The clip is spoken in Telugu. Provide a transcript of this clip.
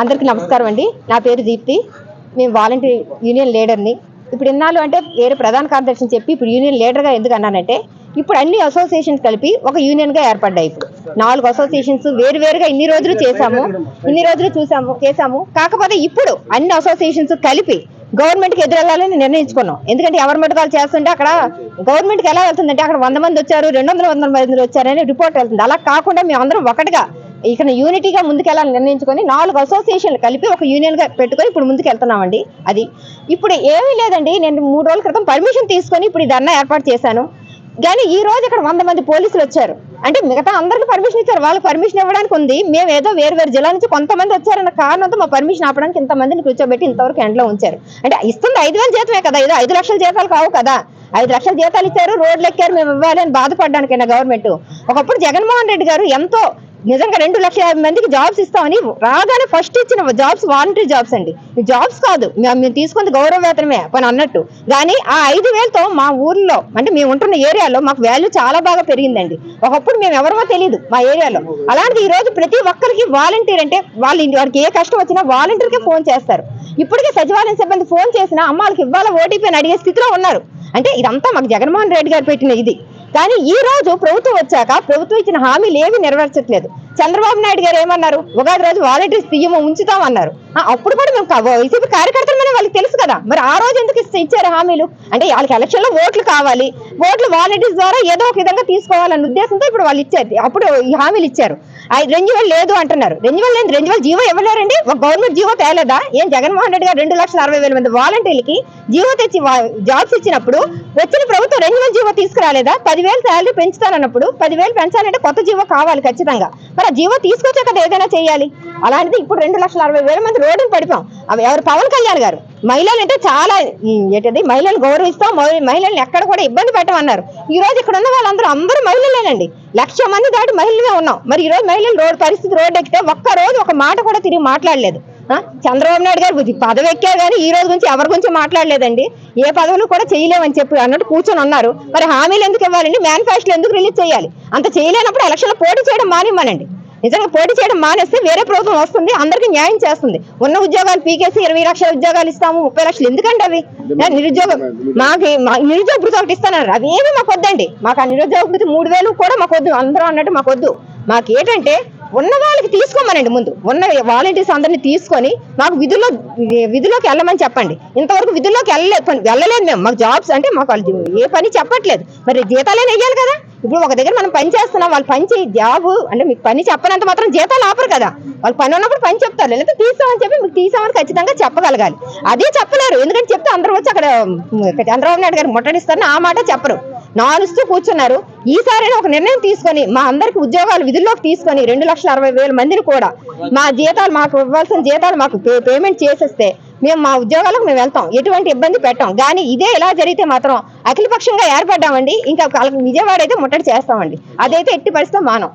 అందరికి నమస్కారం అండి. నా పేరు దీప్తి. మేము వాలంటీర్ యూనియన్ లీడర్ని. ఇప్పుడు ఇన్నాళ్ళు అంటే వేరే ప్రధాన కార్యదర్శి చెప్పి ఇప్పుడు యూనియన్ లీడర్గా ఎందుకు అన్నానంటే ఇప్పుడు అన్ని అసోసియేషన్స్ కలిపి ఒక యూనియన్గా ఏర్పడ్డాయి ఇప్పుడు. నాలుగు అసోసియేషన్స్ వేరు వేరుగా ఇన్ని రోజులు చేశాము ఇన్ని రోజులు చూసాము చేశాము. కాకపోతే ఇప్పుడు అన్ని అసోసియేషన్స్ కలిపి గవర్నమెంట్కి ఎదురెళ్ళాలని నిర్ణయించుకున్నాం. ఎందుకంటే ఎవరి మెటకాలు వాళ్ళు చేస్తుంటే అక్కడ గవర్నమెంట్కి ఎలా వెళ్తుందంటే అక్కడ వంద మంది వచ్చారు రెండు వందల వందల మంది వచ్చారని రిపోర్ట్ వెళ్తుంది. అలా కాకుండా మేము అందరం ఒకటిగా ఇక్కడ యూనిటీగా ముందుకెళ్ళాలని నిర్ణయించుకొని నాలుగు అసోసియేషన్లు కలిపి ఒక యూనియన్గా పెట్టుకొని ఇప్పుడు ముందుకు వెళ్తున్నామండి అది. ఇప్పుడు ఏమీ లేదండి నేను మూడు రోజుల క్రితం పర్మిషన్ తీసుకొని ఇప్పుడు ఈ ధర్నా ఏర్పాటు చేశాను. కానీ ఈ రోజు ఇక్కడ వంద మంది పోలీసులు వచ్చారు. అంటే మిగతా అందరికి పర్మిషన్ ఇచ్చారు వాళ్ళకి పర్మిషన్ ఇవ్వడానికి ఉంది. మేము ఏదో వేరు వేరు జిల్లా నుంచి కొంతమంది వచ్చారన్న కారణంతో మా పర్మిషన్ ఆపడానికి ఇంతమందిని కూర్చోబెట్టి ఇంతవరకు ఎండలో ఉంచారు. అంటే ఇస్తుంది ఐదు వేల జీతమే కదా ఏదో ఐదు లక్షల జీతాలు కావు కదా. ఐదు లక్షల జీతాలు ఇచ్చారు రోడ్లు ఎక్కారు మేము ఇవ్వాలి అని బాధపడడానికైనా గవర్నమెంట్. ఒకప్పుడు జగన్మోహన్ రెడ్డి గారు ఎంతో నిజంగా రెండు లక్షల యాభై మందికి జాబ్స్ ఇస్తామని రాగానే ఫస్ట్ ఇచ్చిన జాబ్స్ వాలంటరీ జాబ్స్ అండి. ఈ జాబ్స్ కాదు మేము తీసుకుంది గౌరవ వేతనమే పని అన్నట్టు. కానీ ఆ ఐదు వేలతో మా ఊర్లో అంటే మేము ఉంటున్న ఏరియాలో మాకు వాల్యూ చాలా బాగా పెరిగిందండి. ఒకప్పుడు మేము ఎవరమో తెలియదు మా ఏరియాలో. అలాంటి ఈ రోజు ప్రతి ఒక్కరికి వాలంటీర్ అంటే వాళ్ళ ఇంటి వారికి ఏ కష్టం వచ్చినా వాలంటీర్కే ఫోన్ చేస్తారు. ఇప్పటికే సచివాలయం సిబ్బంది ఫోన్ చేసినా అమ్మాలకి ఇవ్వాల ఓటీపీ అని అడిగే స్థితిలో ఉన్నారు. అంటే ఇదంతా మాకు జగన్మోహన్ రెడ్డి గారు పెట్టిన ఇది. కానీ ఈ రోజు ప్రభుత్వం వచ్చాక ప్రభుత్వం ఇచ్చిన హామీలు ఏమీ నెరవేర్చట్లేదు. చంద్రబాబు నాయుడు గారు ఏమన్నారు? ఉగాది రోజు వాలంటీర్స్ తీయము ఉంచుతామన్నారు. అప్పుడు కూడా మేము క- వైసీపీ కార్యకర్తలమని వాళ్ళకి తెలుసు కదా. మరి ఆ రోజు ఎందుకు ఇచ్చారు హామీలు? అంటే వాళ్ళకి ఎలక్షన్లో ఓట్లు కావాలి. ఓట్లు వాలంటీర్స్ ద్వారా ఏదో ఒక విధంగా తీసుకోవాలన్న ఉద్దేశంతో ఇప్పుడు వాళ్ళు ఇచ్చారు. అప్పుడు ఈ హామీలు ఇచ్చారు. రెన్యువల్ లేదు అంటున్నారు. రెన్యువల్ లేదు రెన్యువల్ జీవో ఇవ్వలేరండి. ఒక గవర్నమెంట్ జీవో తేలేదా? ఏం జగన్మోహన్ రెడ్డి గారు రెండు లక్షల అరవై వేల మంది వాలంటీర్లకి జీవో తెచ్చి జాబ్స్ ఇచ్చినప్పుడు వచ్చిన ప్రభుత్వం రెన్యువల్ జీవో తీసుకురాలేదా? పదివేలు శాలరీ పెంచుతానన్నప్పుడు పదివేలు పెంచాలంటే కొత్త జీవో కావాలి ఖచ్చితంగా. మరి ఆ జీవో తీసుకొచ్చే కదా ఏదైనా చేయాలి. అలాంటిది ఇప్పుడు రెండు లక్షల అరవై వేల మంది రోడ్డును పడిపోయాం. అవి ఎవరు పవన్ కళ్యాణ్ గారు? మహిళలు అంటే చాలా ఏంటది? మహిళలు గౌరవిస్తాం మహిళల్ని ఎక్కడ కూడా ఇబ్బంది పెట్టమన్నారు. ఈ రోజు ఇక్కడ ఉన్న వాళ్ళందరూ అందరూ మహిళలేనండి. లక్ష మంది దాటి మహిళలుగా ఉన్నాం. మరి ఈ రోజు మహిళలు రోడ్ పరిస్థితి రోడ్డు ఎక్కితే ఒక్క రోజు ఒక మాట కూడా తిరిగి మాట్లాడలేదు. చంద్రబాబు నాయుడు గారు బుద్ధి పదవి ఎక్కారు కానీ ఈ రోజు గురించి ఎవరి గురించి మాట్లాడలేదండి? ఏ పదవులు కూడా చేయలేమని చెప్పి అన్నట్టు కూర్చొని ఉన్నారు. మరి హామీలు ఎందుకు ఇవ్వాలండి? మేనిఫెస్టో ఎందుకు రిలీజ్ చేయాలి? అంత చేయలేనప్పుడు ఎలక్షన్లో పోటీ చేయడం మానిమ్మనండి నిజంగా పోటీ చేయడం మానేస్తే వేరే ప్రభుత్వం వస్తుంది అందరికీ న్యాయం చేస్తుంది. ఉన్న ఉద్యోగాలు పీకేసి ఇరవై లక్షల ఉద్యోగాలు ఇస్తాము ముప్పై లక్షలు. ఎందుకండి అవి? నిరుద్యోగ మాకు మా- నిరుద్యోగ భృతి ఒకటి ఇస్తున్నారు అవి ఏమి మాకు వద్దండి. మాకు ఆ నిరుద్యోగ భృతి మూడు వేలు కూడా మాకు వద్దు. అందరూ అన్నట్టు మాకు వద్దు. మాకు ఏంటంటే ఉన్న వాళ్ళకి తీసుకోమనండి ముందు. ఉన్న వాలంటీర్స్ అందరినీ తీసుకొని మాకు విధుల్లో విధుల్లోకి వెళ్ళమని చెప్పండి. ఇంతవరకు విధుల్లోకి వెళ్ళలేదు వెళ్ళలేదు మేము. మాకు జాబ్స్ అంటే మాకు వాళ్ళు ఏ పని చెప్పట్లేదు. మరి జీతాలే వెయ్యాలి కదా. ఇప్పుడు ఒక దగ్గర మనం పని చేస్తున్నాం వాళ్ళు పని చేయి జాబ్ అంటే మీకు పని చెప్పనంత మాత్రం జీతాలు ఆపరు కదా. వాళ్ళు పని ఉన్నప్పుడు పని చెప్తారు. లేకపోతే తీసామని చెప్పి మీకు తీసామని ఖచ్చితంగా చెప్పగలగాలి. అదే చెప్పలేరు. ఎందుకంటే చెప్తే అందరూ వచ్చి అక్కడ చంద్రబాబు నాయుడు గారు ముట్టడిస్తారని ఆ మాట చెప్పరు. నాలుస్తూ కూర్చున్నారు. ఈసారైనా ఒక నిర్ణయం తీసుకొని మా అందరికి ఉద్యోగాలు విధుల్లోకి తీసుకొని రెండు లక్షల అరవై వేల మందిని కూడా మా జీతాలు మాకు ఇవ్వాల్సిన జీతాలు మాకు పేమెంట్ చేసేస్తే మేము మా ఉద్యోగాలకు మేము వెళ్తాం. ఎటువంటి ఇబ్బంది పెట్టాం. కానీ ఇదే ఇలా జరిగితే మాత్రం అఖిలపక్షంగా ఏర్పడ్డామండి. ఇంకా విజయవాడ అయితే ముట్టడి చేస్తామండి. అదైతే ఎట్టి పరిస్థితి మానం.